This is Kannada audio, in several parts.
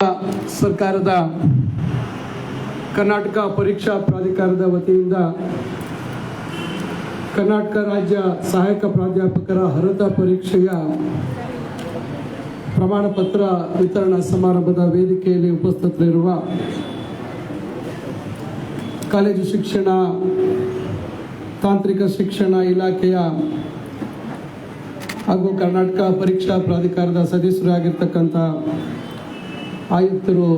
ಸರ್ಕಾರದ ಕರ್ನಾಟಕ ಪರೀಕ್ಷಾ ಪ್ರಾಧಿಕಾರದ ವತಿಯಿಂದ ಕರ್ನಾಟಕ ರಾಜ್ಯ ಸಹಾಯಕ ಪ್ರಾಧ್ಯಾಪಕರ ಅರ್ಹತಾ ಪರೀಕ್ಷೆಯ ಪ್ರಮಾಣ ಪತ್ರ ವಿತರಣಾ ಸಮಾರಂಭದ ವೇದಿಕೆಯಲ್ಲಿ ಉಪಸ್ಥಿತರಿರುವ ಕಾಲೇಜು ಶಿಕ್ಷಣ, ತಾಂತ್ರಿಕ ಶಿಕ್ಷಣ ಇಲಾಖೆಯ ಹಾಗೂ ಕರ್ನಾಟಕ ಪರೀಕ್ಷಾ ಪ್ರಾಧಿಕಾರದ ಸದಸ್ಯರಾಗಿರ್ತಕ್ಕಂಥ ಆಯುಕ್ತರು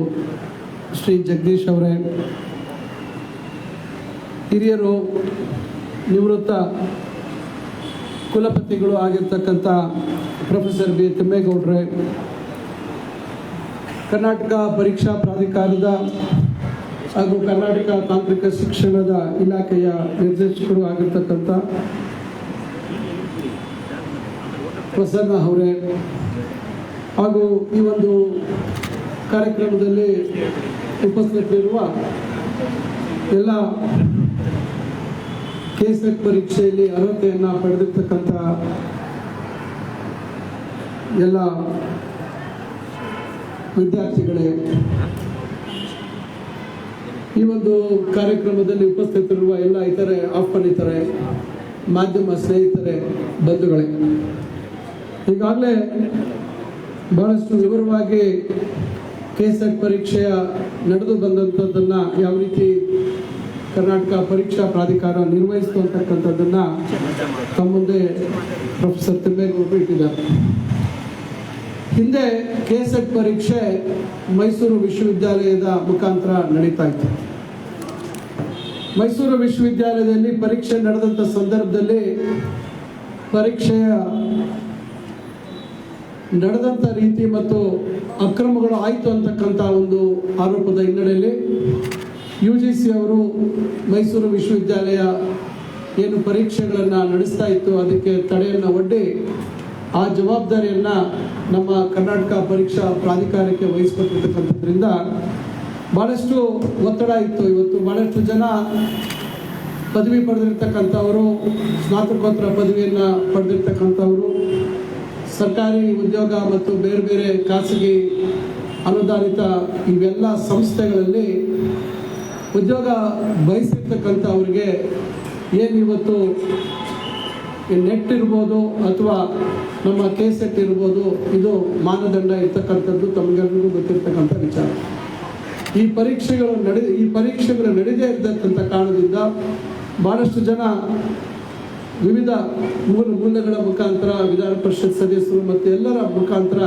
ಶ್ರೀ ಜಗದೀಶ್ ಅವರೇ, ಹಿರಿಯರು, ನಿವೃತ್ತ ಕುಲಪತಿಗಳು ಆಗಿರ್ತಕ್ಕಂಥ ಪ್ರೊಫೆಸರ್ ಬಿ. ತಿಮ್ಮೇಗೌಡ್ರೆ, ಕರ್ನಾಟಕ ಪರೀಕ್ಷಾ ಪ್ರಾಧಿಕಾರದ ಹಾಗೂ ಕರ್ನಾಟಕ ತಾಂತ್ರಿಕ ಶಿಕ್ಷಣದ ಇಲಾಖೆಯ ನಿರ್ದೇಶಕರು ಆಗಿರ್ತಕ್ಕಂಥ ಪ್ರಸನ್ನ ಅವರೇ ಹಾಗೂ ಈ ಒಂದು ಕಾರ್ಯಕ್ರಮದಲ್ಲಿ ಉಪಸ್ಥಿತರಿರುವ ಎಲ್ಲ ಕೆಸೆಟ್ ಪರೀಕ್ಷೆಯಲ್ಲಿ ಅರ್ಹತೆಯನ್ನು ಪಡೆದಿರ್ತಕ್ಕಂಥ ಎಲ್ಲ ವಿದ್ಯಾರ್ಥಿಗಳೇ, ಈ ಒಂದು ಕಾರ್ಯಕ್ರಮದಲ್ಲಿ ಉಪಸ್ಥಿತರಿರುವ ಎಲ್ಲ ಇತರೆ ಆಹ್ವಾನಿತರೆ ಮಾಧ್ಯಮ ಸ್ನೇಹಿತರೆ, ಬಂಧುಗಳೇ, ಈಗಾಗಲೇ ಬಹಳಷ್ಟು ವಿವರವಾಗಿ ಕೆಸೆಟ್ ಪರೀಕ್ಷೆಯ ನಡೆದು ಬಂದಂಥದ್ದನ್ನು ಯಾವ ರೀತಿ ಕರ್ನಾಟಕ ಪರೀಕ್ಷಾ ಪ್ರಾಧಿಕಾರ ನಿರ್ವಹಿಸ್ತು ಅಂತಕ್ಕಂಥದ್ದನ್ನು ತಮ್ಮ ಮುಂದೆ ಪ್ರೊಫೆಸರ್ ತಿಮ್ಮೇಗೌಡರು ಇಟ್ಟಿದ್ದಾರೆ. ಹಿಂದೆ ಕೆಸೆಟ್ ಪರೀಕ್ಷೆ ಮೈಸೂರು ವಿಶ್ವವಿದ್ಯಾಲಯದ ಮುಖಾಂತರ ನಡೀತಾ ಇತ್ತು. ಮೈಸೂರು ವಿಶ್ವವಿದ್ಯಾಲಯದಲ್ಲಿ ಪರೀಕ್ಷೆ ನಡೆದಂಥ ಸಂದರ್ಭದಲ್ಲಿ ಪರೀಕ್ಷೆಯ ನಡೆದಂಥ ರೀತಿ ಮತ್ತು ಅಕ್ರಮಗಳು ಆಯಿತು ಅಂತಕ್ಕಂಥ ಒಂದು ಆರೋಪದ ಹಿನ್ನೆಲೆಯಲ್ಲಿ ಯು ಜಿ ಸಿ ಅವರು ಮೈಸೂರು ವಿಶ್ವವಿದ್ಯಾಲಯ ಏನು ಪರೀಕ್ಷೆಗಳನ್ನು ನಡೆಸ್ತಾ ಇತ್ತು, ಅದಕ್ಕೆ ತಡೆಯನ್ನು ಒಡ್ಡಿ ಆ ಜವಾಬ್ದಾರಿಯನ್ನು ನಮ್ಮ ಕರ್ನಾಟಕ ಪರೀಕ್ಷಾ ಪ್ರಾಧಿಕಾರಕ್ಕೆ ವಹಿಸ್ಕೊಟ್ಟಿರ್ತಕ್ಕಂಥದ್ರಿಂದ ಭಾಳಷ್ಟು ಒತ್ತಡ ಇತ್ತು. ಇವತ್ತು ಭಾಳಷ್ಟು ಜನ ಪದವಿ ಪಡೆದಿರ್ತಕ್ಕಂಥವರು, ಸ್ನಾತಕೋತ್ತರ ಪದವಿಯನ್ನು ಪಡೆದಿರ್ತಕ್ಕಂಥವರು ಸರ್ಕಾರಿ ಉದ್ಯೋಗ ಮತ್ತು ಬೇರೆ ಬೇರೆ ಖಾಸಗಿ ಅನುದಾನಿತ ಇವೆಲ್ಲ ಸಂಸ್ಥೆಗಳಲ್ಲಿ ಉದ್ಯೋಗ ಬಯಸಿರ್ತಕ್ಕಂಥವ್ರಿಗೆ ಏನು ಇವತ್ತು ನೆಟ್ ಇರ್ಬೋದು ಅಥವಾ ನಮ್ಮ ಕೆ ಸೆಟ್ ಇರ್ಬೋದು, ಇದು ಮಾನದಂಡ ಇರ್ತಕ್ಕಂಥದ್ದು ತಮಗೆಲ್ಲರಿಗೂ ಗೊತ್ತಿರ್ತಕ್ಕಂಥ ವಿಚಾರ. ಈ ಪರೀಕ್ಷೆಗಳು ನಡೆ, ಈ ಪರೀಕ್ಷೆಗಳು ನಡೆದೇ ಇರತಕ್ಕಂಥ ಕಾರಣದಿಂದ ಭಾಳಷ್ಟು ಜನ ವಿವಿಧ ಮೂಲ ಮೂಲಗಳ ಮುಖಾಂತರ ವಿಧಾನ ಪರಿಷತ್ ಸದಸ್ಯರು ಮತ್ತು ಎಲ್ಲರ ಮುಖಾಂತರ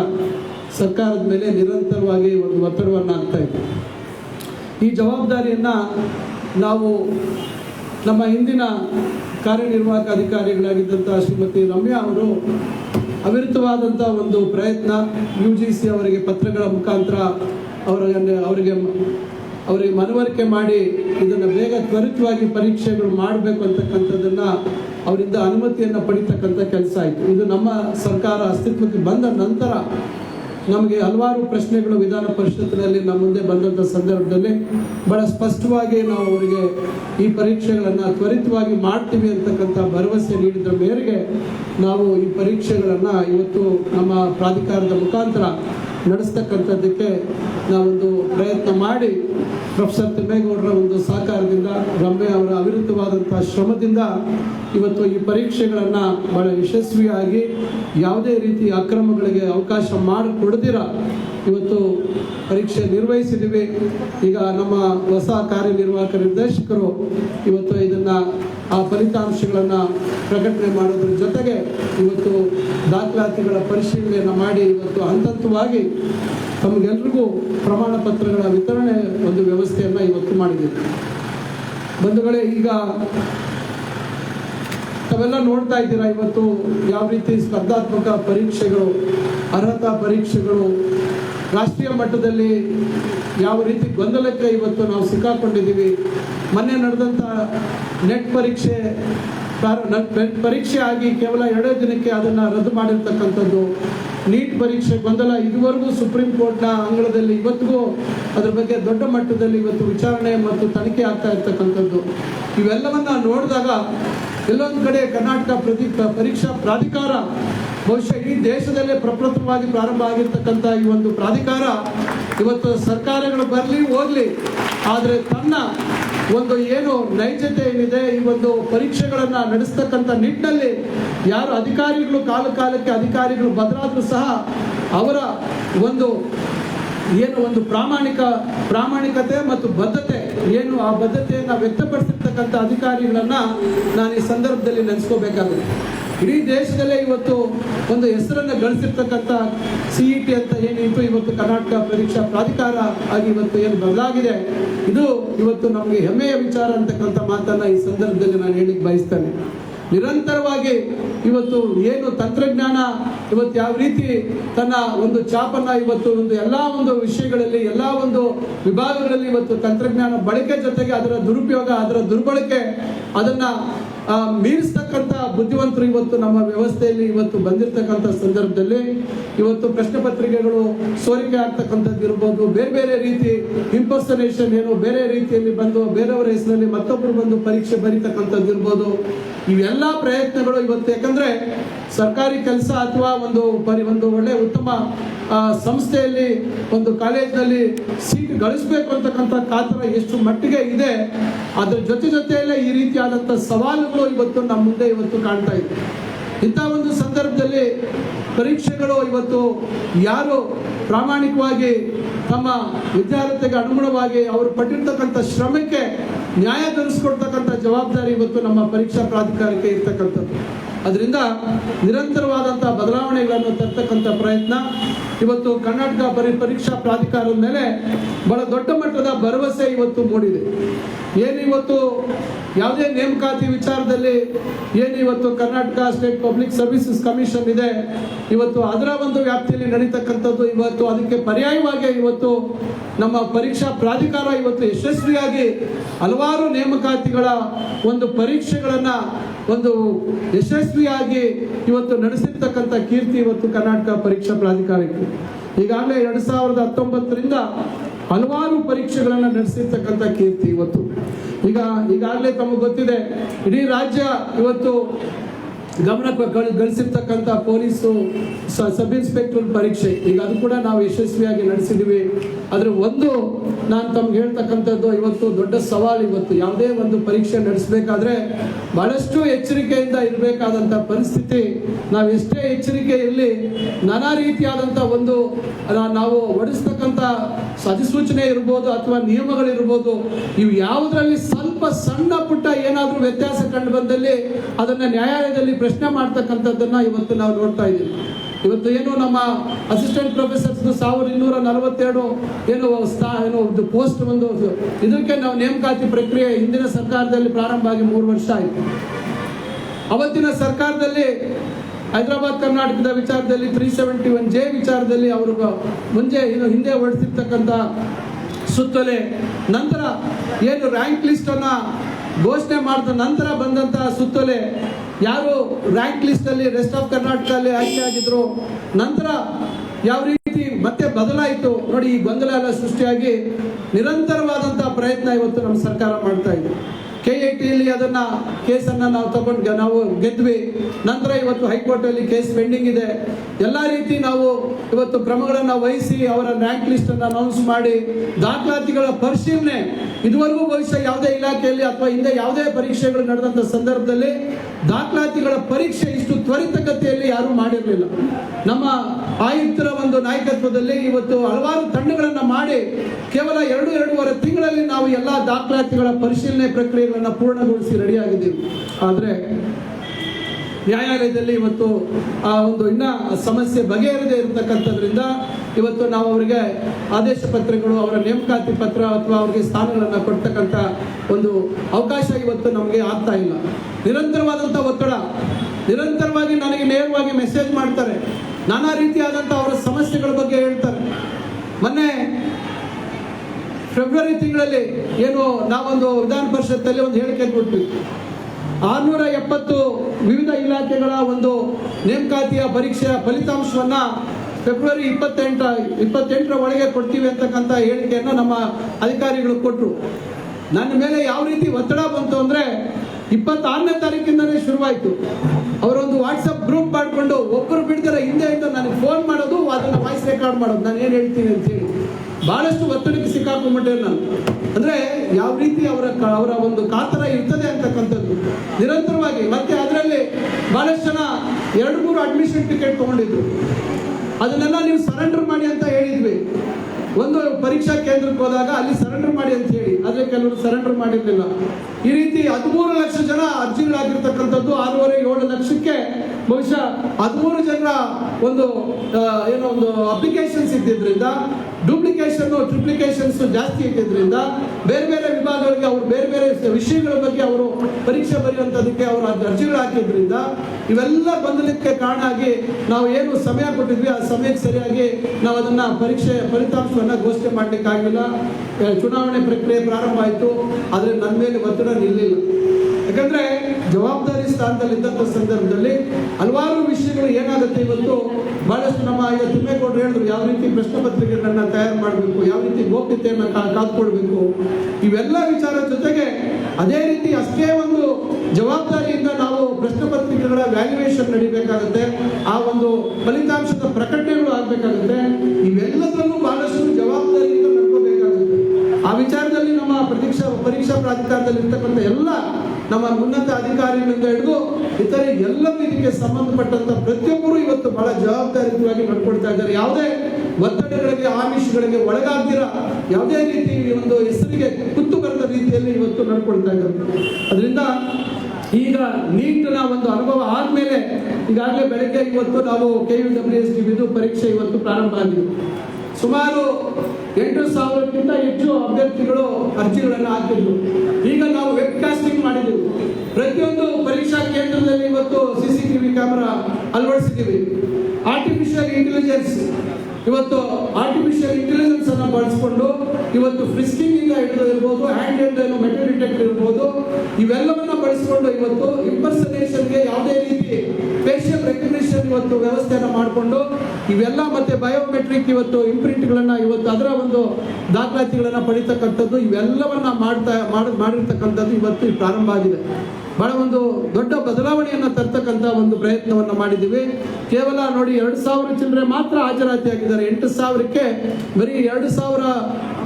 ಸರ್ಕಾರದ ಮೇಲೆ ನಿರಂತರವಾಗಿ ಒಂದು ಒತ್ತಡವನ್ನು ಆಗ್ತಾ ಇದೆ ಈ ಜವಾಬ್ದಾರಿಯನ್ನು ನಾವು ನಮ್ಮ ಹಿಂದಿನ ಕಾರ್ಯನಿರ್ವಾಹಕ ಅಧಿಕಾರಿಗಳಾಗಿದ್ದಂಥ ಶ್ರೀಮತಿ ರಮ್ಯಾ ಅವರು ಅವಿರತವಾದಂಥ ಒಂದು ಪ್ರಯತ್ನ ಯು ಜಿ ಸಿ ಅವರಿಗೆ ಪತ್ರಗಳ ಮುಖಾಂತರ ಅವರ ಅವರಿಗೆ ಅವರಿಗೆ ಮನವರಿಕೆ ಮಾಡಿ ಇದನ್ನು ಬೇಗ ತ್ವರಿತವಾಗಿ ಪರೀಕ್ಷೆಗಳು ಮಾಡಬೇಕು ಅಂತಕ್ಕಂಥದ್ದನ್ನು ಅವರಿಂದ ಅನುಮತಿಯನ್ನು ಪಡಿತಕ್ಕಂಥ ಕೆಲಸ ಆಯಿತು. ಇದು ನಮ್ಮ ಸರ್ಕಾರ ಅಸ್ತಿತ್ವಕ್ಕೆ ಬಂದ ನಂತರ ನಮಗೆ ಹಲವಾರು ಪ್ರಶ್ನೆಗಳು ವಿಧಾನ ಪರಿಷತ್ತಿನಲ್ಲಿ ನಮ್ಮ ಮುಂದೆ ಬಂದಂಥ ಸಂದರ್ಭದಲ್ಲಿ ಬಹಳ ಸ್ಪಷ್ಟವಾಗಿ ನಾವು ಅವರಿಗೆ ಈ ಪರೀಕ್ಷೆಗಳನ್ನು ತ್ವರಿತವಾಗಿ ಮಾಡ್ತೀವಿ ಅಂತಕ್ಕಂಥ ಭರವಸೆ ನೀಡಿದ ಮೇರೆಗೆ ನಾವು ಈ ಪರೀಕ್ಷೆಗಳನ್ನು ಇವತ್ತು ನಮ್ಮ ಪ್ರಾಧಿಕಾರದ ಮುಖಾಂತರ ನಡೆಸ್ತಕ್ಕಂಥದ್ದಕ್ಕೆ ನಾವೊಂದು ಪ್ರಯತ್ನ ಮಾಡಿ ಪ್ರೊಫೆಸರ್ ತಿಮ್ಮೇಗೌಡರ ಒಂದು ಸಹಕಾರದಿಂದ, ರಮ್ಯ ಅವರ ಅವಿರುದ್ಧವಾದಂಥ ಶ್ರಮದಿಂದ ಇವತ್ತು ಈ ಪರೀಕ್ಷೆಗಳನ್ನು ಬಹಳ ಯಶಸ್ವಿಯಾಗಿ ಯಾವುದೇ ರೀತಿ ಅಕ್ರಮಗಳಿಗೆ ಅವಕಾಶ ಮಾಡಿಕೊಡದಿರ ಇವತ್ತು ಪರೀಕ್ಷೆ ನಿರ್ವಹಿಸಿದ್ದೀವಿ. ಈಗ ನಮ್ಮ ಹೊಸ ಕಾರ್ಯನಿರ್ವಾಹಕ ನಿರ್ದೇಶಕರು ಇವತ್ತು ಇದನ್ನು, ಆ ಫಲಿತಾಂಶಗಳನ್ನು ಪ್ರಕಟಣೆ ಮಾಡೋದ್ರ ಜೊತೆಗೆ ಇವತ್ತು ದಾಖಲಾತಿಗಳ ಪರಿಶೀಲನೆಯನ್ನು ಮಾಡಿ ಇವತ್ತು ಹಂತ ಹಂತವಾಗಿ ತಮಗೆಲ್ರಿಗೂ ಪ್ರಮಾಣ ಪತ್ರಗಳ ವಿತರಣೆ ಒಂದು ವ್ಯವಸ್ಥೆಯನ್ನು ಇವತ್ತು ಮಾಡಿದ್ದೀವಿ. ಬಂಧುಗಳೇ, ಈಗ ತಾವೆಲ್ಲ ನೋಡ್ತಾ ಇದ್ದೀರಾ ಇವತ್ತು ಯಾವ ರೀತಿ ಸ್ಪರ್ಧಾತ್ಮಕ ಪರೀಕ್ಷೆಗಳು, ಅರ್ಹತಾ ಪರೀಕ್ಷೆಗಳು ರಾಷ್ಟ್ರೀಯ ಮಟ್ಟದಲ್ಲಿ ಯಾವ ರೀತಿ ಗೊಂದಲಕ್ಕೆ ಇವತ್ತು ನಾವು ಸಿಕ್ಕಾಕೊಂಡಿದ್ದೀವಿ. ಮೊನ್ನೆ ನಡೆದಂಥ ನೆಟ್ ಪರೀಕ್ಷೆ ನೆಟ್ ಪರೀಕ್ಷೆ ಆಗಿ ಕೇವಲ ಎರಡೇ ದಿನಕ್ಕೆ ಅದನ್ನು ರದ್ದು ಮಾಡಿರ್ತಕ್ಕಂಥದ್ದು. ನೀಟ್ ಪರೀಕ್ಷೆ ಗೊಂದಲ ಇದುವರೆಗೂ ಸುಪ್ರೀಂ ಕೋರ್ಟ್ನ ಅಂಗಳದಲ್ಲಿ ಇವತ್ತಿಗೂ ಅದ್ರ ಬಗ್ಗೆ ದೊಡ್ಡ ಮಟ್ಟದಲ್ಲಿ ಇವತ್ತು ವಿಚಾರಣೆ ಮತ್ತು ತನಿಖೆ ಆಗ್ತಾ ಇರ್ತಕ್ಕಂಥದ್ದು. ಇವೆಲ್ಲವನ್ನು ನೋಡಿದಾಗ ಎಲ್ಲೊಂದು ಕಡೆ ಕರ್ನಾಟಕ ಪ್ರತಿ ಪರೀಕ್ಷಾ ಪ್ರಾಧಿಕಾರ ಬಹುಶಃ ಇಡೀ ದೇಶದಲ್ಲೇ ಪ್ರಪ್ರಥಮವಾಗಿ ಪ್ರಾರಂಭ ಆಗಿರ್ತಕ್ಕಂಥ ಈ ಒಂದು ಪ್ರಾಧಿಕಾರ ಇವತ್ತು ಸರ್ಕಾರಗಳು ಬರಲಿ ಹೋಗ್ಲಿ ಆದರೆ ತನ್ನ ಒಂದು ಏನು ನೈಜತೆ ಏನಿದೆ, ಈ ಒಂದು ಪರೀಕ್ಷೆಗಳನ್ನ ನಡೆಸ್ತಕ್ಕಂಥ ನಿಟ್ಟಿನಲ್ಲಿ ಯಾರು ಅಧಿಕಾರಿಗಳು ಕಾಲ ಕಾಲಕ್ಕೆ ಅಧಿಕಾರಿಗಳು ಬದಲಾದರೂ ಸಹ ಅವರ ಒಂದು ಏನು ಒಂದು ಪ್ರಾಮಾಣಿಕ ಪ್ರಾಮಾಣಿಕತೆ ಮತ್ತು ಬದ್ಧತೆ, ಏನು ಆ ಬದ್ಧತೆಯನ್ನು ವ್ಯಕ್ತಪಡಿಸಿರ್ತಕ್ಕಂಥ ಅಧಿಕಾರಿಗಳನ್ನು ನಾನು ಈ ಸಂದರ್ಭದಲ್ಲಿ ನೆನೆಸ್ಕೋಬೇಕಾಗುತ್ತೆ. ಇಡೀ ದೇಶದಲ್ಲೇ ಇವತ್ತು ಒಂದು ಹೆಸರನ್ನು ಗಳಿಸಿರ್ತಕ್ಕಂಥ ಸಿ ಇ ಟಿ ಅಂತ ಏನಿತ್ತು ಇವತ್ತು ಕರ್ನಾಟಕ ಪರೀಕ್ಷಾ ಪ್ರಾಧಿಕಾರ ಆಗಿ ಇವತ್ತು ಏನು ಬದಲಾಗಿದೆ? ಇದು ಇವತ್ತು ನಮಗೆ ಹೆಮ್ಮೆಯ ವಿಚಾರ ಅಂತಕ್ಕಂಥ ಮಾತನ್ನ ಈ ಸಂದರ್ಭದಲ್ಲಿ ನಾನು ಹೇಳಿಕ್ ಬಯಸ್ತೇನೆ. ನಿರಂತರವಾಗಿ ಇವತ್ತು ಏನು ತಂತ್ರಜ್ಞಾನ ಇವತ್ತು ಯಾವ ರೀತಿ ತನ್ನ ಒಂದು ಚಾಪನ್ನ ಇವತ್ತು ಒಂದು ಎಲ್ಲಾ ಒಂದು ವಿಷಯಗಳಲ್ಲಿ, ಎಲ್ಲಾ ಒಂದು ವಿಭಾಗಗಳಲ್ಲಿ ಇವತ್ತು ತಂತ್ರಜ್ಞಾನ ಬಳಕೆ ಜೊತೆಗೆ ಅದರ ದುರುಪಯೋಗ, ಅದರ ದುರ್ಬಳಕೆ, ಅದನ್ನ ಮೀರಿಸ್ತಕ್ಕಂಥ ಬುದ್ಧಿವಂತರು ಇವತ್ತು ನಮ್ಮ ವ್ಯವಸ್ಥೆಯಲ್ಲಿ ಇವತ್ತು ಬಂದಿರತಕ್ಕಂಥ ಸಂದರ್ಭದಲ್ಲಿ ಇವತ್ತು ಪ್ರಶ್ನೆ ಪತ್ರಿಕೆಗಳು ಸೋರಿಕೆ ಆಗ್ತಕ್ಕಂಥದ್ದು ಇರ್ಬೋದು, ಬೇರೆ ಬೇರೆ ರೀತಿ ಇಂಪರ್ಸನೇಷನ್ ಏನು ಬೇರೆ ರೀತಿಯಲ್ಲಿ ಬಂದು ಬೇರೆಯವರ ಹೆಸರಲ್ಲಿ ಮತ್ತೊಬ್ಬರು ಬಂದು ಪರೀಕ್ಷೆ ಬರೀತಕ್ಕಂಥದ್ದು ಇರ್ಬೋದು. ಇವೆಲ್ಲ ಪ್ರಯತ್ನಗಳು ಇವತ್ತು, ಯಾಕಂದ್ರೆ ಸರ್ಕಾರಿ ಕೆಲಸ ಅಥವಾ ಒಂದು ಪರಿ, ಒಂದು ಒಳ್ಳೆ ಉತ್ತಮ ಸಂಸ್ಥೆಯಲ್ಲಿ ಒಂದು ಕಾಲೇಜಿನಲ್ಲಿ ಸೀಟ್ ಗಳಿಸಬೇಕು ಅಂತಕ್ಕಂಥ ಕಾತರ ಎಷ್ಟು ಮಟ್ಟಿಗೆ ಇದೆ, ಅದ್ರ ಜೊತೆ ಜೊತೆಯಲ್ಲೇ ಈ ರೀತಿಯಾದಂಥ ಸವಾಲುಗಳು ಇವತ್ತು ನಮ್ಮ ಮುಂದೆ ಇವತ್ತು ಕಾಣ್ತಾ ಇದೆ. ಇಂಥ ಒಂದು ಸಂದರ್ಭದಲ್ಲಿ ಪರೀಕ್ಷೆಗಳು ಇವತ್ತು ಯಾರು ಪ್ರಾಮಾಣಿಕವಾಗಿ ತಮ್ಮ ವಿದ್ಯಾರ್ಥಿಗೆ ಅನುಗುಣವಾಗಿ ಅವರು ಪಟ್ಟಿರ್ತಕ್ಕಂಥ ಶ್ರಮಕ್ಕೆ ನ್ಯಾಯ ತರಿಸ್ಕೊಡ್ತಕ್ಕಂಥ ಜವಾಬ್ದಾರಿ ಇವತ್ತು ನಮ್ಮ ಪರೀಕ್ಷಾ ಪ್ರಾಧಿಕಾರಕ್ಕೆ ಇರ್ತಕ್ಕಂಥದ್ದು. ಅದರಿಂದ ನಿರಂತರವಾದಂಥ ಬದಲಾವಣೆಗಳನ್ನು ತರ್ತಕ್ಕಂಥ ಪ್ರಯತ್ನ ಇವತ್ತು ಕರ್ನಾಟಕ ಪರಿ, ಪರೀಕ್ಷಾ ಪ್ರಾಧಿಕಾರದ ಮೇಲೆ ಬಹಳ ದೊಡ್ಡ ಮಟ್ಟದ ಭರವಸೆ ಇವತ್ತು ಮೂಡಿದೆ. ಏನು ಇವತ್ತು ಯಾವುದೇ ನೇಮಕಾತಿ ವಿಚಾರದಲ್ಲಿ ಏನು ಇವತ್ತು Karnataka state public services commission ಇದೆ, ಇವತ್ತು ಅದರ ಒಂದು ವ್ಯಾಪ್ತಿಯಲ್ಲಿ ನಡೀತಕ್ಕಂಥದ್ದು, ಇವತ್ತು ಅದಕ್ಕೆ ಪರ್ಯಾಯವಾಗಿ ಇವತ್ತು ನಮ್ಮ ಪರೀಕ್ಷಾ ಪ್ರಾಧಿಕಾರ ಇವತ್ತು ಯಶಸ್ವಿಯಾಗಿ ಹಲವಾರು ನೇಮಕಾತಿಗಳ ಒಂದು ಪರೀಕ್ಷೆಗಳನ್ನು ಒಂದು ಯಶಸ್ವಿಯಾಗಿ ಇವತ್ತು ನಡೆಸಿರ್ತಕ್ಕಂಥ ಕೀರ್ತಿ ಇವತ್ತು ಕರ್ನಾಟಕ ಪರೀಕ್ಷಾ ಪ್ರಾಧಿಕಾರಕ್ಕೆ. ಈಗಾಗಲೇ ಎರಡು ಸಾವಿರದ ಹತ್ತೊಂಬತ್ತರಿಂದ ಹಲವಾರು ಪರೀಕ್ಷೆಗಳನ್ನು ನಡೆಸಿರ್ತಕ್ಕಂಥ ಕೀರ್ತಿ ಇವತ್ತು. ಈಗ ಈಗಾಗಲೇ ತಮಗೆ ಗೊತ್ತಿದೆ ಇಡೀ ರಾಜ್ಯ ಇವತ್ತು ಗಮನ ಗಳಿಸಿರ್ತಕ್ಕಂಥ ಪೊಲೀಸು ಸಬ್ ಇನ್ಸ್ಪೆಕ್ಟರ್ ಪರೀಕ್ಷೆ. ಈಗ ಅದು ಕೂಡ ನಾವು ಯಶಸ್ವಿಯಾಗಿ ನಡೆಸಿದ್ದೀವಿ. ಆದರೆ ಒಂದು ನಾನು ತಮ್ಗೆ ಹೇಳ್ತಕ್ಕಂಥದ್ದು, ಇವತ್ತು ದೊಡ್ಡ ಸವಾಲು ಇವತ್ತು. ಯಾವುದೇ ಒಂದು ಪರೀಕ್ಷೆ ನಡೆಸಬೇಕಾದ್ರೆ ಬಹಳಷ್ಟು ಎಚ್ಚರಿಕೆಯಿಂದ ಇರಬೇಕಾದಂಥ ಪರಿಸ್ಥಿತಿ. ನಾವು ಎಷ್ಟೇ ಎಚ್ಚರಿಕೆ ಇರಲಿ ನಾನಾ ರೀತಿಯಾದಂಥ ಒಂದು ನಾವು ಹೊಡಿಸ್ತಕ್ಕಂಥ ಅಧಿಸೂಚನೆ ಇರ್ಬೋದು ಅಥವಾ ನಿಯಮಗಳಿರ್ಬೋದು, ಇವು ಯಾವುದರಲ್ಲಿ ಸ್ವಲ್ಪ ಸಣ್ಣ ಪುಟ್ಟ ಏನಾದರೂ ವ್ಯತ್ಯಾಸ ಕಂಡು ಬಂದಲ್ಲಿ ಅದನ್ನ ನ್ಯಾಯಾಲಯದಲ್ಲಿ ಪ್ರಶ್ನೆ ಮಾಡ್ತಕ್ಕಂಥದ್ದನ್ನು ಇವತ್ತು ನಾವು ನೋಡ್ತಾ ಇದ್ದೀವಿ. ಇವತ್ತು ಏನು ನಮ್ಮ ಅಸಿಸ್ಟೆಂಟ್ ಪ್ರೊಫೆಸರ್ಸ್ ಸಾವಿರದ ಇನ್ನೂರ ನಲವತ್ತೆರಡು ಏನು ಸ್ಥಾ ಏನು ಪೋಸ್ಟ್ ಒಂದು ಇದಕ್ಕೆ ನಾವು ನೇಮಕಾತಿ ಪ್ರಕ್ರಿಯೆ ಹಿಂದಿನ ಸರ್ಕಾರದಲ್ಲಿ ಪ್ರಾರಂಭ ಆಗಿ ಮೂರು ವರ್ಷ ಆಯಿತು. ಅವತ್ತಿನ ಸರ್ಕಾರದಲ್ಲಿ ಹೈದರಾಬಾದ್ ಕರ್ನಾಟಕದ ವಿಚಾರದಲ್ಲಿ ತ್ರೀ ಸೆವೆಂಟಿ ಒನ್ ಜೆ ವಿಚಾರದಲ್ಲಿ ಅವರು ಮುಂಚೆ ಇನ್ನು ಹಿಂದೆ ಹೊಡೆಸಿರ್ತಕ್ಕಂಥ ಸುತ್ತಲೇ. ನಂತರ ಏನು ರ್ಯಾಂಕ್ ಲಿಸ್ಟನ್ನು ಘೋಷಣೆ ಮಾಡಿದ ನಂತರ ಬಂದಂತಹ ಸುತ್ತೋಲೆ ಯಾರು ರ್ಯಾಂಕ್ ಲಿಸ್ಟ್ ಅಲ್ಲಿ ರೆಸ್ಟ್ ಆಫ್ ಕರ್ನಾಟಕ ಅಲ್ಲಿ ಆಯ್ಕೆ ಆಗಿದ್ರು. ನಂತರ ಯಾವ ರೀತಿ ಮತ್ತೆ ಬದಲಾಯಿತು? ನೋಡಿ, ಈ ಗೊಂದಲ ಎಲ್ಲ ಸೃಷ್ಟಿಯಾಗಿ ನಿರಂತರವಾದಂತಹ ಪ್ರಯತ್ನ ಇವತ್ತು ನಮ್ಮ ಸರ್ಕಾರ ಮಾಡ್ತಾ ಇದೆ. ಕೆ ಐ ಟಿಯಲ್ಲಿ ಅದನ್ನ ಕೇಸನ್ನ ನಾವು ತಗೊಂಡು ನಾವು ಗೆದ್ವಿ. ನಂತರ ಇವತ್ತು ಹೈಕೋರ್ಟ್ ಅಲ್ಲಿ ಕೇಸ್ ಪೆಂಡಿಂಗ್ ಇದೆ. ಎಲ್ಲಾ ರೀತಿ ನಾವು ಇವತ್ತು ಕ್ರಮಗಳನ್ನು ವಹಿಸಿ ಅವರ ರ್ಯಾಂಕ್ ಲಿಸ್ಟ್ ಅನ್ನ ಅನೌನ್ಸ್ ಮಾಡಿ ದಾಖಲಾತಿಗಳ ಪರಿಶೀಲನೆ. ಇದುವರೆಗೂ ಬಹುಶಃ ಯಾವುದೇ ಇಲಾಖೆಯಲ್ಲಿ ಅಥವಾ ಹಿಂದೆ ಯಾವುದೇ ಪರೀಕ್ಷೆಗಳು ನಡೆದಂತ ಸಂದರ್ಭದಲ್ಲಿ ದಾಖಲಾತಿಗಳ ಪರೀಕ್ಷೆ ಇಷ್ಟು ತ್ವರಿತಗತಿಯಲ್ಲಿ ಯಾರೂ ಮಾಡಿರಲಿಲ್ಲ. ನಮ್ಮ ಆಯುಕ್ತರ ಒಂದು ನಾಯಕತ್ವದಲ್ಲಿ ಇವತ್ತು ಹಲವಾರು ತಂಡಗಳನ್ನು ಮಾಡಿ ಕೇವಲ ಎರಡು, ಎರಡೂವರೆ ತಿಂಗಳಲ್ಲಿ ನಾವು ಎಲ್ಲ ದಾಖಲಾತಿಗಳ ಪರಿಶೀಲನೆ ಪ್ರಕ್ರಿಯೆಗಳನ್ನ ಪೂರ್ಣಗೊಳಿಸಿ ರೆಡಿಯಾಗಿದ್ದೀವಿ. ಆದರೆ ನ್ಯಾಯಾಲಯದಲ್ಲಿ ಇವತ್ತು ಆ ಒಂದು ಇನ್ನ ಸಮಸ್ಯೆ ಬಗೆಹರದೇ ಇರತಕ್ಕಂಥದ್ರಿಂದ ಇವತ್ತು ನಾವು ಅವರಿಗೆ ಆದೇಶ ಪತ್ರಗಳು, ಅವರ ನೇಮಕಾತಿ ಪತ್ರ ಅಥವಾ ಅವರಿಗೆ ಸ್ಥಾನಗಳನ್ನು ಕೊಡ್ತಕ್ಕಂಥ ಒಂದು ಅವಕಾಶ ಇವತ್ತು ನಮಗೆ ಆಗ್ತಾ ಇಲ್ಲ. ನಿರಂತರವಾದಂಥ ಒತ್ತಡ. ನಿರಂತರವಾಗಿ ನನಗೆ ನೇರವಾಗಿ ಮೆಸೇಜ್ ಮಾಡ್ತಾರೆ. ನಾನಾ ರೀತಿಯಾದಂಥ ಅವರ ಸಮಸ್ಯೆಗಳ ಬಗ್ಗೆ ಹೇಳ್ತಾರೆ. ಮೊನ್ನೆ ಫೆಬ್ರವರಿ ತಿಂಗಳಲ್ಲಿ ಏನು ನಾವೊಂದು ವಿಧಾನ ಪರಿಷತ್ತಲ್ಲಿ ಒಂದು ಹೇಳಿಕೆ ಕೊಟ್ವಿ. ಆರುನೂರ ಎಪ್ಪತ್ತು ವಿವಿಧ ಇಲಾಖೆಗಳ ಒಂದು ನೇಮಕಾತಿಯ ಪರೀಕ್ಷೆಯ ಫಲಿತಾಂಶವನ್ನ ಫೆಬ್ರವರಿ ಇಪ್ಪತ್ತೆಂಟ, ಇಪ್ಪತ್ತೆಂಟರ ಒಳಗೆ ಕೊಡ್ತೀವಿ ಅಂತಕ್ಕಂಥ ಹೇಳಿಕೆಯನ್ನು ನಮ್ಮ ಅಧಿಕಾರಿಗಳು ಕೊಟ್ಟರು ನನ್ನ ಮೇಲೆ ಯಾವ ರೀತಿ ಒತ್ತಡ ಬಂತು ಅಂದರೆ ಇಪ್ಪತ್ತಾರನೇ ತಾರೀಕಿಂದನೇ ಶುರುವಾಯಿತು. ಅವರೊಂದು ವಾಟ್ಸಪ್ ಗ್ರೂಪ್ ಮಾಡಿಕೊಂಡು ಒಬ್ಬರು ಬಿಡ್ತಾರೆ ಹಿಂದೆ ಇಂದ ನನಗೆ ಫೋನ್ ಮಾಡೋದು, ಅದನ್ನು ವಾಯ್ಸ್ ರೆಕಾರ್ಡ್ ಮಾಡೋದು ನಾನು ಏನು ಹೇಳ್ತೀನಿ ಅಂತ ಹೇಳಿ. ಬಹಳಷ್ಟು ಒತ್ತಡಕ್ಕೆ ಸಿಕ್ಕಾಕೊಂಡ್ಬಿಟ್ಟೆ ನಾನು. ಅಂದ್ರೆ ಯಾವ ರೀತಿ ಅವರ ಅವರ ಒಂದು ಕಾತರ ಇರ್ತದೆ ಅಂತಕ್ಕಂಥದ್ದು. ನಿರಂತರವಾಗಿ, ಮತ್ತೆ ಅದರಲ್ಲಿ ಬಹಳಷ್ಟು ಜನ ಎರಡು ಮೂರು ಅಡ್ಮಿಷನ್ ಟಿಕೆಟ್ ತಗೊಂಡಿದ್ರು. ಅದನ್ನೆಲ್ಲ ನೀವು ಸರೆಂಡರ್ ಮಾಡಿ ಅಂತ ಹೇಳಿದ್ವಿ. ಒಂದು ಪರೀಕ್ಷಾ ಕೇಂದ್ರಕ್ಕೆ ಹೋದಾಗ ಅಲ್ಲಿ ಸರೆಂಡರ್ ಮಾಡಿ ಅಂತ ಹೇಳಿ. ಆದ್ರೆ ಕೆಲವರು ಸರೆಂಡರ್ ಮಾಡಿರಲಿಲ್ಲ. ಈ ರೀತಿ ಹದಿಮೂರು ಲಕ್ಷ ಜನ ಅರ್ಜಿಗಳಾಗಿರ್ತಕ್ಕಂಥದ್ದು ಆರೂವರೆ ಏಳು ಲಕ್ಷಕ್ಕೆ ಬಹುಶಃ ಹದಿಮೂರು ಜನರ ಒಂದು ಏನೋ ಒಂದು ಅಪ್ಲಿಕೇಶನ್ಸ್ ಇದ್ದಿದ್ರಿಂದ ಡೂಪ್ಲಿಕೇಶನ್ ಟ್ರಿಪ್ಲಿಕೇಶನ್ಸ್ ಜಾಸ್ತಿ ಇದ್ದಿದ್ರಿಂದ ಬೇರೆ ಬೇರೆ ವಿಭಾಗಗಳಿಗೆ ಅವರು ಬೇರೆ ಬೇರೆ ವಿಷಯಗಳ ಬಗ್ಗೆ ಅವರು ಪರೀಕ್ಷೆ ಬರೆಯುವಂಥದಕ್ಕೆ ಅವರು ಅರ್ಜಿಗಳು ಹಾಕಿದ್ರಿಂದ ಇವೆಲ್ಲ ಬಂದಲಿಕ್ಕೆ ಕಾರಣ ಆಗಿ ನಾವು ಏನು ಸಮಯ ಕೊಟ್ಟಿದ್ವಿ. ಆ ಸಮಯಕ್ಕೆ ಸರಿಯಾಗಿ ನಾವು ಅದನ್ನ ಪರೀಕ್ಷೆ ಫಲಿತಾಂಶವನ್ನ ಘೋಷಣೆ ಮಾಡ್ಲಿಕ್ಕೆ ಆಗಿಲ್ಲ. ಆ, ಚುನಾವಣೆ ಪ್ರಕ್ರಿಯೆ ಪ್ರಾರಂಭ ಆಯಿತು. ಆದ್ರೆ ನನ್ನ ಮೇಲೆ ಒತ್ತಡ ನಿಲ್ಲಿಲ್ಲ. ಯಾಕಂದ್ರೆ ಜವಾಬ್ದಾರಿ ಸ್ಥಾನದಲ್ಲಿ ಇದ್ದಂಥ ಸಂದರ್ಭದಲ್ಲಿ ಹಲವಾರು ವಿಷಯಗಳು ಏನಾಗುತ್ತೆ ಇವತ್ತು? ಬಹಳಷ್ಟು ನಮ್ಮ ಈಗ ತಿಮ್ಮೇಗೌಡರು ಹೇಳಿದ್ರು ಯಾವ ರೀತಿ ಪ್ರಶ್ನೆ ಪತ್ರಿಕೆಗಳನ್ನ ತಯಾರು ಮಾಡಬೇಕು, ಯಾವ ರೀತಿ ಗೋಪ್ಯತೆಯನ್ನು ಕಾದ್ಕೊಳ್ಬೇಕು ಇವೆಲ್ಲ ವಿಚಾರ ಜೊತೆಗೆ ಅದೇ ರೀತಿ ಅಷ್ಟೇ ಒಂದು ಜವಾಬ್ದಾರಿಯಿಂದ ನಾವು ಪ್ರಶ್ನೆ ಪತ್ರಿಕೆಗಳ ವ್ಯಾಲ್ಯೂಯೇಷನ್ ನಡಿಬೇಕಾಗುತ್ತೆ, ಆ ಒಂದು ಫಲಿತಾಂಶದ ಪ್ರಕಟಣೆಗಳು ಆಗಬೇಕಾಗುತ್ತೆ, ಇವೆಲ್ಲದರಲ್ಲೂ ಬಹಳಷ್ಟು ಜವಾಬ್ದಾರಿಯಿಂದ ನಡ್ಕೋಬೇಕಾಗುತ್ತೆ. ಆ ವಿಚಾರದಲ್ಲಿ ನಮ್ಮ ಪರೀಕ್ಷಾ ಪರೀಕ್ಷಾ ಪ್ರಾಧಿಕಾರದಲ್ಲಿ ಇರ್ತಕ್ಕಂಥ ಎಲ್ಲ ನಮ್ಮ ಉನ್ನತ ಅಧಿಕಾರಿಗಳಿಂದ ಹಿಡಿದು ಇತರೆ ಎಲ್ಲ ಇದಕ್ಕೆ ಸಂಬಂಧಪಟ್ಟಂತ ಪ್ರತಿಯೊಬ್ಬರು ಇವತ್ತು ಬಹಳ ಜವಾಬ್ದಾರಿಯುತವಾಗಿ ನಡ್ಕೊಳ್ತಾ ಇದ್ದಾರೆ. ಯಾವುದೇ ಒತ್ತಡಗಳಿಗೆ, ಆಮಿಷಗಳಿಗೆ ಒಳಗಾಗ್ದಿರ ಯಾವುದೇ ರೀತಿ ಒಂದು ಹೆಸರಿಗೆ ಕುತ್ತು ಬರದ ರೀತಿಯಲ್ಲಿ ಇವತ್ತು ನಡ್ಕೊಳ್ತಾ ಇದ್ದಾರೆ ಅದರಿಂದ ಈಗ ನೀಟ್ನ ಒಂದು ಅನುಭವ ಆದ್ಮೇಲೆ ಈಗಾಗಲೇ ಬೆಳಗ್ಗೆ ಇವತ್ತು ನಾವು K U W S D ಪರೀಕ್ಷೆ ಇವತ್ತು ಪ್ರಾರಂಭ ಆಗಿದೆ. ಸುಮಾರು ಎಂಟು ಸಾವಿರಕ್ಕಿಂತ ಹೆಚ್ಚು ಅಭ್ಯರ್ಥಿಗಳು ಅರ್ಜಿಗಳನ್ನು ಹಾಕಿದ್ರು. ಈಗ ನಾವು ವೆಬ್ ಕಾಸ್ಟಿಂಗ್ ಮಾಡಿದ್ದೀವಿ ಪ್ರತಿಯೊಂದು ಪರೀಕ್ಷಾ ಕೇಂದ್ರದಲ್ಲಿ ಇವತ್ತು ಸಿ ಸಿ ಟಿವಿ ಕ್ಯಾಮೆರಾ ಅಳವಡಿಸಿದ್ದೀವಿ ಆರ್ಟಿಫಿಷಿಯಲ್ ಇಂಟೆಲಿಜೆನ್ಸ್ ಇವತ್ತು ಆರ್ಟಿಫಿಷಿಯಲ್ ಇಂಟೆಲಿಜೆನ್ಸ್ ಅನ್ನ ಬಳಸಿಕೊಂಡು ಇವತ್ತು ಫ್ರಿಸ್ಕಿಂಗ್ ಇಂದ ಹಿಡಿದಿರ್ಬೋದು ಹ್ಯಾಂಡ್ ಏನು ಮೆಟಲ್ ಡಿಟೆಕ್ಟ್ ಇರ್ಬೋದು, ಇವೆಲ್ಲವನ್ನ ಬಳಸಿಕೊಂಡು ಇವತ್ತು ಇಂಪರ್ಸನೇಷನ್ಗೆ ಯಾವುದೇ ರೀತಿ ಫೇಶಿಯಲ್ ರೆಕಗ್ನಿಷನ್ ಇವತ್ತು ವ್ಯವಸ್ಥೆಯನ್ನು ಮಾಡಿಕೊಂಡು ಇವೆಲ್ಲ ಮತ್ತೆ ಬಯೋಮೆಟ್ರಿಕ್ ಇವತ್ತು ಇಂಪ್ರಿಂಟ್ಗಳನ್ನ ಇವತ್ತು ಅದರ ಒಂದು ದಾಖಲಾತಿಗಳನ್ನ ಪಡಿತಕ್ಕಂಥದ್ದು, ಇವೆಲ್ಲವನ್ನ ಮಾಡ್ತಾ, ಮಾಡ, ಮಾಡಿರ್ತಕ್ಕಂಥದ್ದು ಇವತ್ತು ಪ್ರಾರಂಭ ಆಗಿದೆ. ಬಹಳ ಒಂದು ದೊಡ್ಡ ಬದಲಾವಣೆಯನ್ನು ತರ್ತಕ್ಕಂಥ ಒಂದು ಪ್ರಯತ್ನವನ್ನ ಮಾಡಿದ್ದೀವಿ. ಕೇವಲ ನೋಡಿ, ಎರಡು ಸಾವಿರ ಚಿಲ್ಲರೆ ಮಾತ್ರ ಹಾಜರಾತಿ ಆಗಿದ್ದಾರೆ ಎಂಟು ಸಾವಿರಕ್ಕೆ ಬರೀ ಎರಡು ಸಾವಿರ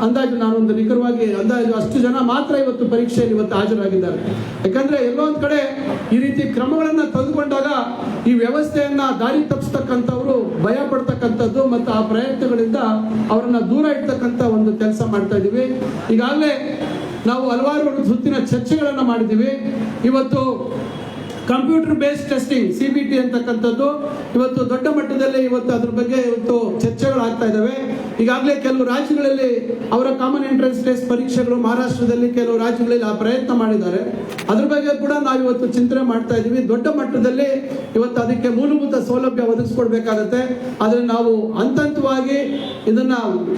ಅಂದಾಜು ನಾನೊಂದು ನಿಖರವಾಗಿ ಅಂದಾಜು ಅಷ್ಟು ಜನ ಮಾತ್ರ ಇವತ್ತು ಪರೀಕ್ಷೆಯಲ್ಲಿ ಇವತ್ತು ಹಾಜರಾಗಿದ್ದಾರೆ. ಯಾಕಂದ್ರೆ ಎಲ್ಲೋ ಒಂದು ಕಡೆ ಈ ರೀತಿ ಕ್ರಮಗಳನ್ನ ತಂದುಕೊಂಡಾಗ ಈ ವ್ಯವಸ್ಥೆಯನ್ನ ದಾರಿ ತಪ್ಪಿಸ್ತಕ್ಕಂಥವ್ರು ಭಯ ಪಡ್ತಕ್ಕಂಥದ್ದು ಮತ್ತು ಆ ಪ್ರಯತ್ನಗಳಿಂದ ಅವರನ್ನ ದೂರ ಇಡ್ತಕ್ಕಂಥ ಒಂದು ಕೆಲಸ ಮಾಡ್ತಾ ಇದೀವಿ ಈಗಾಗಲೇ ನಾವು ಹಲವಾರು ಸುತ್ತಿನ ಚರ್ಚೆಗಳನ್ನು ಮಾಡಿದ್ದೀವಿ. ಇವತ್ತು computer based testing C B T ಅಂತಕ್ಕಂಥದ್ದು. ಇವತ್ತು ದೊಡ್ಡ ಮಟ್ಟದಲ್ಲಿ ಇವತ್ತು ಅದ್ರ ಬಗ್ಗೆ ಇವತ್ತು ಚರ್ಚೆಗಳು ಆಗ್ತಾ ಇದ್ದಾವೆ ಈಗಾಗಲೇ ಕೆಲವು ರಾಜ್ಯಗಳಲ್ಲಿ ಅವರ ಕಾಮನ್ ಎಂಟ್ರೆನ್ಸ್ ಟೆಸ್ಟ್ ಪರೀಕ್ಷೆಗಳು ಮಹಾರಾಷ್ಟ್ರದಲ್ಲಿ ಕೆಲವು ರಾಜ್ಯಗಳಲ್ಲಿ ಆ ಪ್ರಯತ್ನ ಮಾಡಿದ್ದಾರೆ. ಅದ್ರ ಬಗ್ಗೆ ಕೂಡ ನಾವು ಇವತ್ತು ಚಿಂತನೆ ಮಾಡ್ತಾ ಇದ್ದೀವಿ. ದೊಡ್ಡ ಮಟ್ಟದಲ್ಲಿ ಇವತ್ತು ಅದಕ್ಕೆ ಮೂಲಭೂತ ಸೌಲಭ್ಯ ಒದಗಿಸ್ಕೊಡ್ಬೇಕಾಗತ್ತೆ. ಆದರೆ ನಾವು ಹಂತ ಹಂತವಾಗಿ ಇದನ್ನ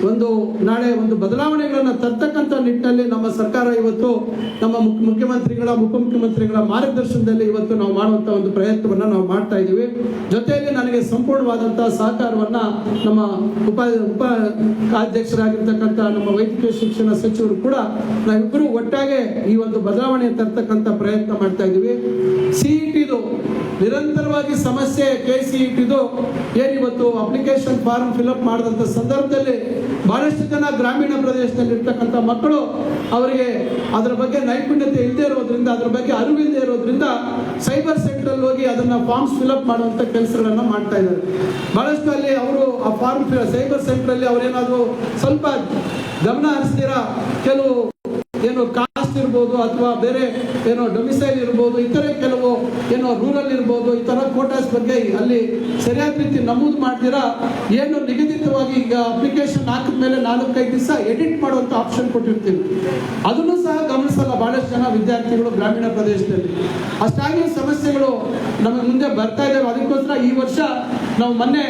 ಒಂದು ನಾಳೆ ಒಂದು ಬದಲಾವಣೆಗಳನ್ನ ತರ್ತಕ್ಕಂಥ ನಿಟ್ಟಿನಲ್ಲಿ ನಮ್ಮ ಸರ್ಕಾರ ಇವತ್ತು ನಮ್ಮ ಮುಖ್ಯ- ಮುಖ್ಯಮಂತ್ರಿಗಳ, ಉಪಮುಖ್ಯಮಂತ್ರಿಗಳ ಮಾರ್ಗದರ್ಶನದಲ್ಲಿ ಇವತ್ತು ನಾವು ಮಾಡುವಂಥ ಒಂದು ಪ್ರಯತ್ನವನ್ನ ನಾವು ಮಾಡ್ತಾ ಇದ್ದೀವಿ. ಜೊತೆಯಲ್ಲಿ ನನಗೆ ಸಂಪೂರ್ಣವಾದಂಥ ಸಹಕಾರವನ್ನ ನಮ್ಮ ಉಪ ಉಪ ಅಧ್ಯಕ್ಷರಾಗಿರ್ತಕ್ಕಂಥ ನಮ್ಮ ವೈದ್ಯಕೀಯ ಶಿಕ್ಷಣ ಸಚಿವರು ಕೂಡ ನಾವಿಬ್ಬರು ಒಟ್ಟಾಗೆ ಈ ಒಂದು ಬದಲಾವಣೆ ತರ್ತಕ್ಕಂಥ ಪ್ರಯತ್ನ ಮಾಡ್ತಾ ಇದ್ದೀವಿ. ಸಿಇಟಿದು ನಿರಂತರವಾಗಿ ಸಮಸ್ಯೆ ಕೆ ಸಿ ಇಟ್ಟಿದ್ದು ಏನಿವತ್ತು ಅಪ್ಲಿಕೇಶನ್ ಫಾರ್ಮ್ ಫಿಲಪ್ ಮಾಡಿದಂಥ ಸಂದರ್ಭದಲ್ಲಿ ಬಹಳಷ್ಟು ಜನ ಗ್ರಾಮೀಣ ಪ್ರದೇಶದಲ್ಲಿ ಇರ್ತಕ್ಕಂಥ ಮಕ್ಕಳು ಅವರಿಗೆ ಅದರ ಬಗ್ಗೆ ನೈಪುಣ್ಯತೆ ಇಲ್ಲದೆ ಇರೋದ್ರಿಂದ, ಅದರ ಬಗ್ಗೆ ಅರಿವಿಲ್ಲದೆ ಇರೋದ್ರಿಂದ ಸೈಬರ್ ಸೆಂಟರ್ ಅಲ್ಲಿ ಹೋಗಿ ಅದನ್ನ ಫಾರ್ಮ್ಸ್ ಫಿಲ್ಅಪ್ ಮಾಡುವಂತ ಕೆಲಸಗಳನ್ನು ಮಾಡ್ತಾ ಇದ್ದಾರೆ. ಬಹಳಷ್ಟು ಅಲ್ಲಿ ಅವರು ಆ ಫಾರ್ಮ್ ಸೈಬರ್ ಸೆಂಟರ್ ಅಲ್ಲಿ ಅವರೇನಾದ್ರು ಸ್ವಲ್ಪ ಗಮನ ಹರಿಸ್ತೀರಾ ಕೆಲವು ಏನು ಇರ್ಬೋದು ಅಥವಾ ಬೇರೆ ಏನೋ ಡೊಮಿಸೈಲ್ ಇರ್ಬೋದು, ಇತರ ಕೆಲವು ಏನೋ ರೂರಲ್ ಇರ್ಬೋದು, ಈ ತರ ಕೋಟಾಸ್ ಬಗ್ಗೆ ಅಲ್ಲಿ ಸರಿಯಾದ ರೀತಿ ನಮೂದು ಮಾಡ್ತೀರಾ? ಏನು ನಿಗದಿತವಾಗಿ ಈಗ ಅಪ್ಲಿಕೇಶನ್ ಹಾಕಿದ ಮೇಲೆ ನಾಲ್ಕೈದು ದಿವಸ ಎಡಿಟ್ ಮಾಡುವಂತ ಆಪ್ಷನ್ ಕೊಟ್ಟಿರ್ತೀವಿ. ಅದನ್ನು ಸಹ ಗಮನಿಸಲ್ಲ ಬಹಳಷ್ಟು ಜನ ವಿದ್ಯಾರ್ಥಿಗಳು ಗ್ರಾಮೀಣ ಪ್ರದೇಶದಲ್ಲಿ. ಅಷ್ಟಾಗಿ ಸಮಸ್ಯೆಗಳು ನಮಗೆ ಮುಂದೆ ಬರ್ತಾ ಇದ್ದಾವೆ ಅದಕ್ಕೋಸ್ಕರ ಈ ವರ್ಷ ನಾವು ಮೊನ್ನೆ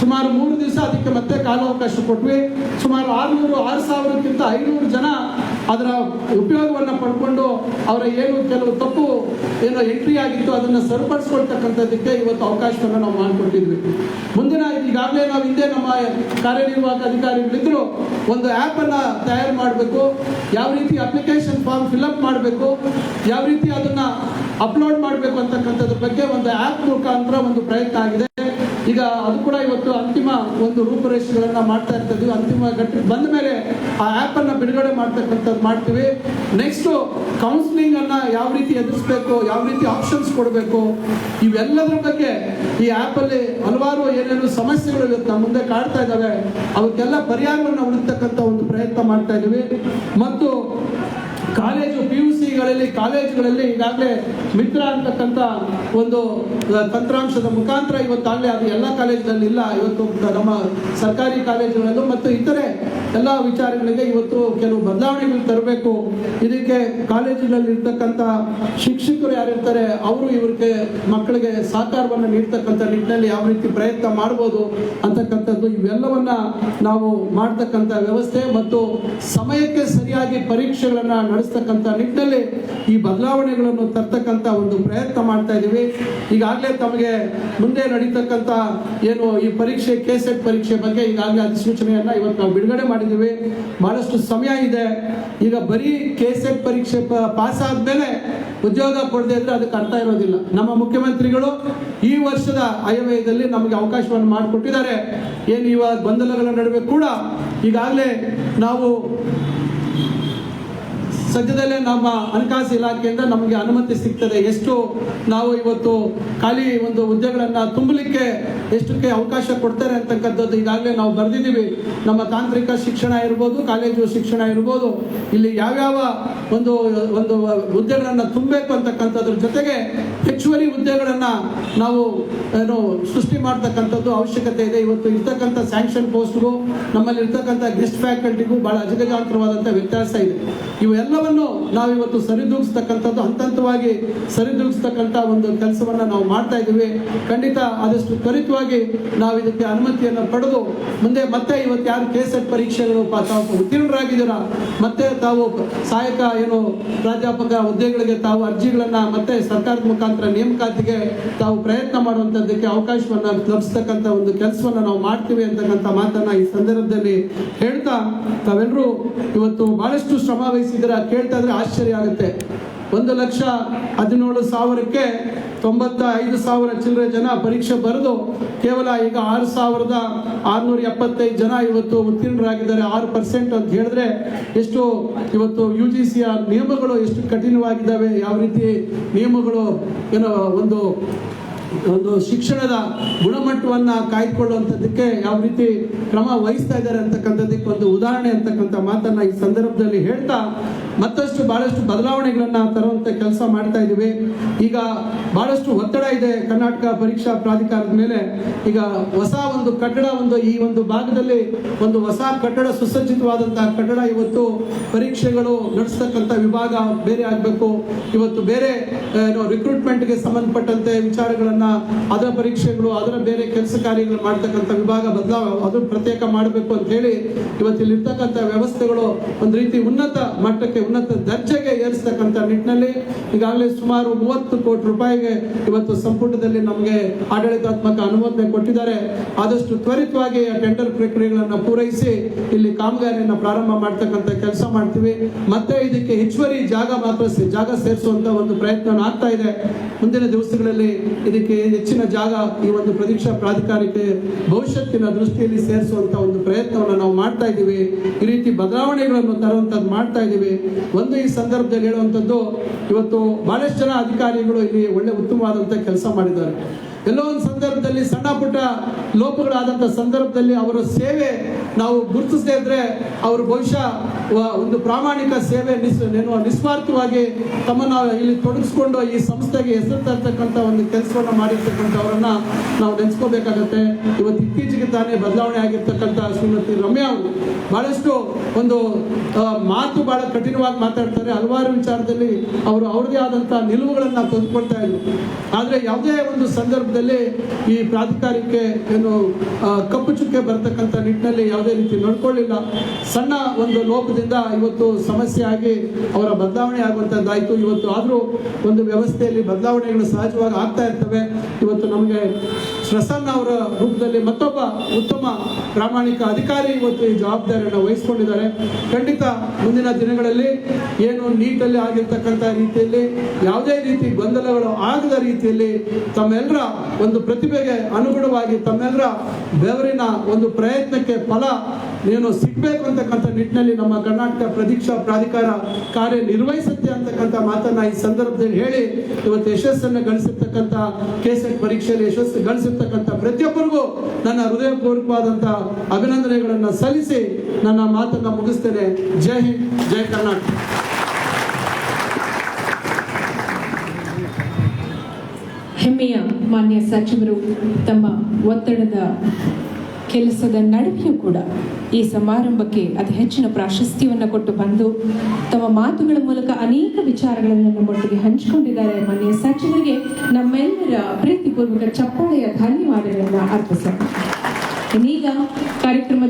ಸುಮಾರು ಮೂರು ದಿವಸ ಅದಕ್ಕೆ ಮತ್ತೆ ಕಾಲಾವಕಾಶ ಕೊಟ್ವಿ. ಸುಮಾರು ಆರುನೂರು, ಆರು ಸಾವಿರಕ್ಕಿಂತ ಐನೂರು ಜನ ಅದರ ಉಪಯೋಗವನ್ನು ಪಡ್ಕೊಂಡು ಅವರ ಏನು ಕೆಲವು ತಪ್ಪು ಏನು ಎಂಟ್ರಿ ಆಗಿತ್ತು, ಅದನ್ನು ಸರಿಪಡಿಸ್ಕೊಳ್ತಕ್ಕಂಥದ್ದಕ್ಕೆ ಇವತ್ತು ಅವಕಾಶವನ್ನು ನಾವು ಮಾಡಿಕೊಟ್ಟಿದ್ವಿ. ಮುಂದಿನ ಈಗಾಗಲೇ ನಾವು ಹಿಂದೆ ನಮ್ಮ ಕಾರ್ಯನಿರ್ವಾಹಕ ಅಧಿಕಾರಿಗಳಿದ್ರು, ಒಂದು ಆ್ಯಪನ್ನು ತಯಾರು ಮಾಡಬೇಕು, ಯಾವ ರೀತಿ ಅಪ್ಲಿಕೇಶನ್ ಫಾರ್ಮ್ ಫಿಲ್ಅಪ್ ಮಾಡಬೇಕು, ಯಾವ ರೀತಿ ಅದನ್ನ ಅಪ್ಲೋಡ್ ಮಾಡಬೇಕು ಅಂತಕ್ಕಂಥದ್ರ ಬಗ್ಗೆ ಒಂದು ಆ್ಯಪ್ ಮುಖಾಂತರ ಒಂದು ಪ್ರಯತ್ನ ಆಗಿದೆ. ಈಗ ಅದು ಕೂಡ ಇವತ್ತು ಅಂತಿಮ ಒಂದು ರೂಪುರೇಷೆಗಳನ್ನ ಮಾಡ್ತಾ ಇರ್ತದ್ವಿ ಅಂತಿಮ ಘಟ್ಟ ಬಂದ ಮೇಲೆ ಆ ಆ್ಯಪ್ ಅನ್ನ ಬಿಡುಗಡೆ ಮಾಡ್ತಕ್ಕಂಥದ್ದು ಮಾಡ್ತೀವಿ. ನೆಕ್ಸ್ಟ್ ಕೌನ್ಸಿಲಿಂಗ್ ಅನ್ನ ಯಾವ ರೀತಿ ಎದುರಿಸಬೇಕು, ಯಾವ ರೀತಿ ಆಪ್ಷನ್ಸ್ ಕೊಡಬೇಕು, ಇವೆಲ್ಲದರ ಬಗ್ಗೆ ಈ ಆ್ಯಪ್ ಅಲ್ಲಿ ಹಲವಾರು ಏನೇನು ಸಮಸ್ಯೆಗಳು ಇವತ್ತು ನಮ್ಮ ಮುಂದೆ ಕಾಡ್ತಾ ಇದ್ದಾವೆ. ಅವಕ್ಕೆಲ್ಲ ಪರಿಹಾರವನ್ನು ಹುಡುಕ್ತಕ್ಕಂಥ ಒಂದು ಪ್ರಯತ್ನ ಮಾಡ್ತಾ ಇದ್ದೀವಿ. ಮತ್ತು ಕಾಲೇಜು ಪಿ ಯು ಸಿಗಳಲ್ಲಿ ಕಾಲೇಜುಗಳಲ್ಲಿ ಈಗಾಗಲೇ ಮಿತ್ರ ಅಂತಕ್ಕಂಥ ಒಂದು ತಂತ್ರಾಂಶದ ಮುಖಾಂತರ ಇವತ್ತಾಗಲೇ ಅದು ಎಲ್ಲ ಕಾಲೇಜಿನಲ್ಲಿ ಇಲ್ಲ. ಇವತ್ತು ನಮ್ಮ ಸರ್ಕಾರಿ ಕಾಲೇಜುಗಳಲ್ಲೂ ಮತ್ತು ಇತರೆ ಎಲ್ಲ ವಿಚಾರಗಳಿಗೆ ಇವತ್ತು ಕೆಲವು ಬದಲಾವಣೆಗಳು ತರಬೇಕು. ಇದಕ್ಕೆ ಕಾಲೇಜಿನಲ್ಲಿ ಇರ್ತಕ್ಕಂಥ ಶಿಕ್ಷಕರು ಯಾರಿರ್ತಾರೆ ಅವರು ಇವರಿಗೆ ಮಕ್ಕಳಿಗೆ ಸಹಕಾರವನ್ನು ನೀಡ್ತಕ್ಕಂಥ ನಿಟ್ಟಿನಲ್ಲಿ ಯಾವ ರೀತಿ ಪ್ರಯತ್ನ ಮಾಡ್ಬೋದು ಅಂತಕ್ಕಂಥದ್ದು ಇವೆಲ್ಲವನ್ನ ನಾವು ಮಾಡ್ತಕ್ಕಂಥ ವ್ಯವಸ್ಥೆ ಮತ್ತು ಸಮಯಕ್ಕೆ ಸರಿಯಾಗಿ ಪರೀಕ್ಷೆಗಳನ್ನ ನಡೆಸ್ತಕ್ಕಂಥ ನಿಟ್ಟಿನಲ್ಲಿ ಈ ಬದಲಾವಣೆಗಳನ್ನು ತರ್ತಕ್ಕಂಥ ಒಂದು ಪ್ರಯತ್ನ ಮಾಡ್ತಾ ಇದ್ದೀವಿ. ಈಗಾಗಲೇ ತಮಗೆ ಮುಂದೆ ನಡೀತಕ್ಕಂಥ ಏನು ಈ ಪರೀಕ್ಷೆ ಕೆ ಸೆಟ್ ಪರೀಕ್ಷೆ ಬಗ್ಗೆ ಈಗಾಗಲೇ ಅಧಿಸೂಚನೆಯನ್ನು ಇವತ್ತು ನಾವು ಬಿಡುಗಡೆ ಮಾಡಿದ್ದೀವಿ. ಬಹಳಷ್ಟು ಸಮಯ ಇದೆ. ಈಗ ಬರೀ ಕೆ ಸೆಟ್ ಪರೀಕ್ಷೆ ಪಾಸ್ ಆದಮೇಲೆ ಉದ್ಯೋಗ ಕೊಡದೆ ಅಂದರೆ ಅದಕ್ಕೆ ಅರ್ಥ ಇರೋದಿಲ್ಲ. ನಮ್ಮ ಮುಖ್ಯಮಂತ್ರಿಗಳು ಈ ವರ್ಷದ ಆಯವ್ಯಯದಲ್ಲಿ ನಮಗೆ ಅವಕಾಶವನ್ನು ಮಾಡಿಕೊಟ್ಟಿದ್ದಾರೆ. ಏನು ಇವಾಗ ಗೊಂದಲಗಳ ನಡುವೆ ಕೂಡ ಈಗಾಗಲೇ ನಾವು ಸದ್ಯದಲ್ಲೇ ನಮ್ಮ ಹಣಕಾಸು ಇಲಾಖೆಯಿಂದ ನಮಗೆ ಅನುಮತಿ ಸಿಗ್ತದೆ. ಎಷ್ಟು ನಾವು ಇವತ್ತು ಖಾಲಿ ಒಂದು ಹುದ್ದೆಗಳನ್ನು ತುಂಬಲಿಕ್ಕೆ ಎಷ್ಟಕ್ಕೆ ಅವಕಾಶ ಕೊಡ್ತಾರೆ ಅಂತಕ್ಕಂಥದ್ದು ಈಗಾಗಲೇ ನಾವು ಬರೆದಿದ್ದೀವಿ. ನಮ್ಮ ತಾಂತ್ರಿಕ ಶಿಕ್ಷಣ ಇರ್ಬೋದು, ಕಾಲೇಜು ಶಿಕ್ಷಣ ಇರ್ಬೋದು, ಇಲ್ಲಿ ಯಾವ್ಯಾವ ಒಂದು ಒಂದು ಹುದ್ದೆಗಳನ್ನ ತುಂಬಬೇಕು ಅಂತಕ್ಕಂಥದ್ರ ಜೊತೆಗೆ ಹೆಚ್ಚುವರಿ ಹುದ್ದೆಗಳನ್ನು ನಾವು ಏನು ಸೃಷ್ಟಿ ಮಾಡ್ತಕ್ಕಂಥದ್ದು ಅವಶ್ಯಕತೆ ಇದೆ. ಇವತ್ತು ಇರ್ತಕ್ಕಂಥ ಸ್ಯಾಂಕ್ಷನ್ ಪೋಸ್ಟ್ಗೂ ನಮ್ಮಲ್ಲಿ ಇರ್ತಕ್ಕಂಥ ಗೆಸ್ಟ್ ಫ್ಯಾಕಲ್ಟಿಗೂ ಬಹಳ ಅಜಗಜಾಂತರವಾದಂಥ ವ್ಯತ್ಯಾಸ ಇದೆ. ಇವೆಲ್ಲವನ್ನು ನಾವು ಇವತ್ತು ಸರಿದೂಗಿಸ್ತಕ್ಕಂಥದ್ದು ಹಂತ ಹಂತವಾಗಿ ಸರಿದೂಗಿಸ್ತಕ್ಕಂಥ ಒಂದು ಕೆಲಸವನ್ನ ನಾವು ಮಾಡ್ತಾ ಇದ್ದೀವಿ. ಖಂಡಿತ ಆದಷ್ಟು ತ್ವರಿತವಾಗಿ ನಾವು ಇದಕ್ಕೆ ಅನುಮತಿಯನ್ನು ಪಡೆದು ಮುಂದೆ ಮತ್ತೆ ಇವತ್ತು ಯಾರು ಕೆ ಸೆಟ್ ಪರೀಕ್ಷೆಗಳು ತಾವು ಉತ್ತೀರ್ಣರಾಗಿದ್ದೀರಾ? ಮತ್ತೆ ತಾವು ಸಹಾಯಕ ಏನು ಪ್ರಾಧ್ಯಾಪಕ ಹುದ್ದೆಗಳಿಗೆ ತಾವು ಅರ್ಜಿಗಳನ್ನ ಮತ್ತೆ ಸರ್ಕಾರದ ಮುಖಾಂತರ ನೇಮಕಾತಿಗೆ ತಾವು ಪ್ರಯತ್ನ ಮಾಡುವಂಥದ್ದಕ್ಕೆ ಅವಕಾಶವನ್ನ ಲಭಿಸ್ತಕ್ಕಂಥ ಒಂದು ಕೆಲಸವನ್ನ ನಾವು ಮಾಡ್ತೀವಿ ಅಂತಕ್ಕಂಥ ಮಾತನ್ನ ಈ ಸಂದರ್ಭದಲ್ಲಿ ಹೇಳ್ತಾ, ತಾವೆಲ್ಲರೂ ಇವತ್ತು ಬಹಳಷ್ಟು ಶ್ರಮ ವಹಿಸಿದ್ದೀರಾ? ಕೇಳ್ತಾ ಇದ್ರೆ ಆಶ್ಚರ್ಯ ಆಗುತ್ತೆ. ಒಂದು ಲಕ್ಷ ಹದಿನೇಳು ಸಾವಿರಕ್ಕೆ ತೊಂಬತ್ತ ಐದು ಸಾವಿರ ಚಿಲ್ಲರೆ ಜನ ಪರೀಕ್ಷೆ ಬರೆದು ಕೇವಲ ಈಗ ಆರು ಸಾವಿರದ ಆರುನೂರ ಎಪ್ಪತ್ತೈದು ಜನ ಇವತ್ತು ಉತ್ತೀರ್ಣರಾಗಿದ್ದಾರೆ. ಆರು ಪರ್ಸೆಂಟ್ ಅಂತ ಹೇಳಿದ್ರೆ ಎಷ್ಟು ಇವತ್ತು ಯು ಜಿ ಸಿಯ ನಿಯಮಗಳು ಎಷ್ಟು ಕಠಿಣವಾಗಿದ್ದಾವೆ, ಯಾವ ರೀತಿ ನಿಯಮಗಳು ಏನೋ ಒಂದು ಒಂದು ಶಿಕ್ಷಣದ ಗುಣಮಟ್ಟವನ್ನ ಕಾಯ್ದುಕೊಳ್ಳುವಂಥದ್ದಕ್ಕೆ ಯಾವ ರೀತಿ ಕ್ರಮ ವಹಿಸ್ತಾ ಇದ್ದಾರೆ ಅಂತಕ್ಕಂಥದ್ದಕ್ಕೆ ಒಂದು ಉದಾಹರಣೆ ಅಂತಕ್ಕಂಥ ಮಾತನ್ನು ಈ ಸಂದರ್ಭದಲ್ಲಿ ಹೇಳ್ತಾ ಮತ್ತಷ್ಟು ಬಹಳಷ್ಟು ಬದಲಾವಣೆಗಳನ್ನು ತರುವಂಥ ಕೆಲಸ ಮಾಡ್ತಾ ಇದ್ದೀವಿ. ಈಗ ಬಹಳಷ್ಟು ಒತ್ತಡ ಇದೆ ಕರ್ನಾಟಕ ಪರೀಕ್ಷಾ ಪ್ರಾಧಿಕಾರದ ಮೇಲೆ. ಈಗ ಹೊಸ ಒಂದು ಕಟ್ಟಡ ಒಂದು ಈ ಒಂದು ಭಾಗದಲ್ಲಿ ಒಂದು ಹೊಸ ಕಟ್ಟಡ ಸುಸಜ್ಜಿತವಾದಂತಹ ಕಟ್ಟಡ ಇವತ್ತು ಪರೀಕ್ಷೆಗಳು ನಡೆಸ್ತಕ್ಕಂಥ ವಿಭಾಗ ಬೇರೆ ಆಗಬೇಕು. ಇವತ್ತು ಬೇರೆ ರಿಕ್ರೂಟ್ಮೆಂಟ್ ರಿಕ್ರೂಟ್ಮೆಂಟ್ಗೆ ಸಂಬಂಧಪಟ್ಟಂತೆ ವಿಚಾರಗಳನ್ನು, ಅದರ ಪರೀಕ್ಷೆಗಳು, ಅದರ ಬೇರೆ ಕೆಲಸ ಕಾರ್ಯಗಳು ಮಾಡ್ತಕ್ಕಂಥ ವಿಭಾಗ ಬದಲಾವ, ಅದು ಪ್ರತ್ಯೇಕ ಮಾಡಬೇಕು ಅಂತ ಹೇಳಿ ಇವತ್ತು ಇಲ್ಲಿ ಇರ್ತಕ್ಕಂಥ ವ್ಯವಸ್ಥೆಗಳು ಒಂದು ರೀತಿ ಉನ್ನತ ಮಟ್ಟಕ್ಕೆ ಉನ್ನತ ದರ್ಜೆಗೆ ಏರಿಸ್ತಕ್ಕಂಥ ನಿಟ್ಟಿನಲ್ಲಿ ಈಗಾಗಲೇ ಸುಮಾರು ಮೂವತ್ತು ಕೋಟಿ ರೂಪಾಯಿಗೆ ಇವತ್ತು ಸಂಪುಟದಲ್ಲಿ ನಮಗೆ ಆಡಳಿತಾತ್ಮಕ ಅನುಮೋದನೆ ಕೊಟ್ಟಿದ್ದಾರೆ. ಆದಷ್ಟು ತ್ವರಿತವಾಗಿ ಆ ಟೆಂಡರ್ ಪ್ರಕ್ರಿಯೆಗಳನ್ನು ಪೂರೈಸಿ ಇಲ್ಲಿ ಕಾಮಗಾರಿಯನ್ನು ಪ್ರಾರಂಭ ಮಾಡ್ತಕ್ಕಂಥ ಕೆಲಸ ಮಾಡ್ತೀವಿ. ಮತ್ತೆ ಇದಕ್ಕೆ ಹೆಚ್ಚುವರಿ ಜಾಗ ಮಾತ್ರ ಜಾಗ ಸೇರಿಸುವಂತ ಒಂದು ಪ್ರಯತ್ನ ಆಗ್ತಾ ಇದೆ. ಮುಂದಿನ ದಿವಸಗಳಲ್ಲಿ ಇದಕ್ಕೆ ಹೆಚ್ಚಿನ ಜಾಗ ಈ ಒಂದು ಪ್ರದೀಕ್ಷಾ ಪ್ರಾಧಿಕಾರಕ್ಕೆ ಭವಿಷ್ಯತ್ತಿನ ದೃಷ್ಟಿಯಲ್ಲಿ ಸೇರಿಸುವಂತ ಒಂದು ಪ್ರಯತ್ನವನ್ನು ನಾವು ಮಾಡ್ತಾ ಇದ್ದೀವಿ. ಈ ರೀತಿ ಬದಲಾವಣೆಗಳನ್ನು ತರುವಂತದ್ದು ಮಾಡ್ತಾ ಇದ್ದೀವಿ. ಒಂದು ಈ ಸಂದರ್ಭದಲ್ಲಿ ಹೇಳುವಂಥದ್ದು ಇವತ್ತು ಭಾಳಷ್ಟು ಜನ ಅಧಿಕಾರಿಗಳು ಇಲ್ಲಿ ಒಳ್ಳೆ ಉತ್ತಮವಾದಂಥ ಕೆಲಸ ಮಾಡಿದ್ದಾರೆ. ಎಲ್ಲೋ ಒಂದು ಸಂದರ್ಭದಲ್ಲಿ ಸಣ್ಣ ಪುಟ್ಟ ಲೋಪಗಳಾದಂಥ ಸಂದರ್ಭದಲ್ಲಿ ಅವರ ಸೇವೆ ನಾವು ಗುರುತಿಸದೇ ಇದ್ರೆ ಅವರು ಬಹುಶಃ ಒಂದು ಪ್ರಾಮಾಣಿಕ ಸೇವೆ ನಿಸ್ ನಿಸ್ವಾರ್ಥವಾಗಿ ತಮ್ಮನ್ನ ಇಲ್ಲಿ ತೊಡಗಿಸ್ಕೊಂಡು ಈ ಸಂಸ್ಥೆಗೆ ಹೆಸರು ತರ್ತಕ್ಕಂಥ ಒಂದು ಕೆಲಸವನ್ನ ಮಾಡಿರ್ತಕ್ಕಂಥವ್ರನ್ನ ನಾವು ನೆನೆಸ್ಕೋಬೇಕಾಗತ್ತೆ. ಇವತ್ತು ಇತ್ತೀಚೆಗೆ ತಾನೇ ಬದಲಾವಣೆ ಆಗಿರ್ತಕ್ಕಂಥ ಶ್ರೀಮತಿ ರಮ್ಯಾ ಅವರು ಬಹಳಷ್ಟು ಒಂದು ಮಾತು ಬಹಳ ಕಠಿಣವಾಗಿ ಮಾತಾಡ್ತಾರೆ. ಹಲವಾರು ವಿಚಾರದಲ್ಲಿ ಅವರು ಅವ್ರದೇ ಆದಂಥ ನಿಲುವುಗಳನ್ನ ತಂದುಕೊಳ್ತಾ ಇದ್ರು. ಆದರೆ ಯಾವುದೇ ಒಂದು ಸಂದರ್ಭದಲ್ಲಿ ಸಂದರ್ಭದಲ್ಲಿ ಈ ಪ್ರಾಧಿಕಾರಕ್ಕೆ ಏನು ಕಪ್ಪು ಚುಕ್ಕೆ ಬರತಕ್ಕಂಥ ನಿಟ್ಟಿನಲ್ಲಿ ಯಾವುದೇ ರೀತಿ ನೋಡ್ಕೊಳ್ಳಿಲ್ಲ. ಸಣ್ಣ ಒಂದು ಲೋಪದಿಂದ ಇವತ್ತು ಸಮಸ್ಯೆ ಆಗಿ ಅವರ ಬದಲಾವಣೆ ಆಗುವಂಥದ್ದಾಯಿತು ಇವತ್ತು ಆದರೂ ಒಂದು ವ್ಯವಸ್ಥೆಯಲ್ಲಿ ಬದಲಾವಣೆಗಳು ಸಹಜವಾಗಿ ಆಗ್ತಾ ಇರ್ತವೆ. ಇವತ್ತು ನಮಗೆ ಪ್ರಸನ್ನ ಅವರ ರೂಪದಲ್ಲಿ ಮತ್ತೊಬ್ಬ ಉತ್ತಮ ಪ್ರಾಮಾಣಿಕ ಅಧಿಕಾರಿ ಇವತ್ತು ಈ ಜವಾಬ್ದಾರಿಯನ್ನು ವಹಿಸಿಕೊಂಡಿದ್ದಾರೆ. ಖಂಡಿತ ಮುಂದಿನ ದಿನಗಳಲ್ಲಿ ಏನು ನೀಟಲ್ಲಿ ಆಗಿರ್ತಕ್ಕಂಥ ರೀತಿಯಲ್ಲಿ, ಯಾವುದೇ ರೀತಿ ಗೊಂದಲಗಳು ಆಗದ ರೀತಿಯಲ್ಲಿ ತಮ್ಮೆಲ್ಲರ ಒಂದು ಪ್ರತಿಭೆಗೆ ಅನುಗುಣವಾಗಿ ತಮ್ಮೆಲ್ಲರ ಬೆವರಿನ ಒಂದು ಪ್ರಯತ್ನಕ್ಕೆ ಫಲ ಏನು ಸಿಗಬೇಕು ಅಂತಕ್ಕಂಥ ನಿಟ್ಟಿನಲ್ಲಿ ನಮ್ಮ ಕರ್ನಾಟಕ ಪ್ರದೀಕ್ಷಾ ಪ್ರಾಧಿಕಾರ ಕಾರ್ಯನಿರ್ವಹಿಸುತ್ತೆ ಅಂತಕ್ಕಂಥ ಮಾತನ್ನ ಈ ಸಂದರ್ಭದಲ್ಲಿ ಹೇಳಿ ಇವತ್ತು ಯಶಸ್ಸನ್ನು ಗಳಿಸಿರ್ತಕ್ಕಂಥ ಕೆಸೆಟ್ ಪರೀಕ್ಷೆಯಲ್ಲಿ ಯಶಸ್ಸು ಗಳಿಸಿರ್ತಕ್ಕಂಥ ಪ್ರತಿಯೊಬ್ಬರಿಗೂ ನನ್ನ ಹೃದಯಪೂರ್ವಕವಾದಂಥ ಅಭಿನಂದನೆಗಳನ್ನು ಸಲ್ಲಿಸಿ ನನ್ನ ಮಾತನ್ನು ಮುಗಿಸ್ತೇನೆ. ಜೈ ಹಿಂದ್, ಜೈ ಕರ್ನಾಟಕ. ಹೆಮ್ಮೆಯ ಮಾನ್ಯ ಸಚಿವರು, ತಮ್ಮ ಒತ್ತಡದ ಕೆಲಸದ ನಡುವೆಯೂ ಕೂಡ ಈ ಸಮಾರಂಭಕ್ಕೆ ಅತಿ ಹೆಚ್ಚಿನ ಪ್ರಾಶಸ್ತ್ಯವನ್ನು ಕೊಟ್ಟು ಬಂದು ತಮ್ಮ ಮಾತುಗಳ ಮೂಲಕ ಅನೇಕ ವಿಚಾರಗಳನ್ನು ನಮ್ಮೊಟ್ಟಿಗೆ ಹಂಚಿಕೊಂಡಿದ್ದಾರೆ. ಮನೆಯ ಸಚಿವರಿಗೆ ನಮ್ಮೆಲ್ಲರ ಪ್ರೀತಿಪೂರ್ವಕ ಚಪ್ಪಾಳೆಯ ಧನ್ಯವಾದಗಳನ್ನು ಅರ್ಪಿಸೋಣ. ಇನ್ನೀಗ ಕಾರ್ಯಕ್ರಮದ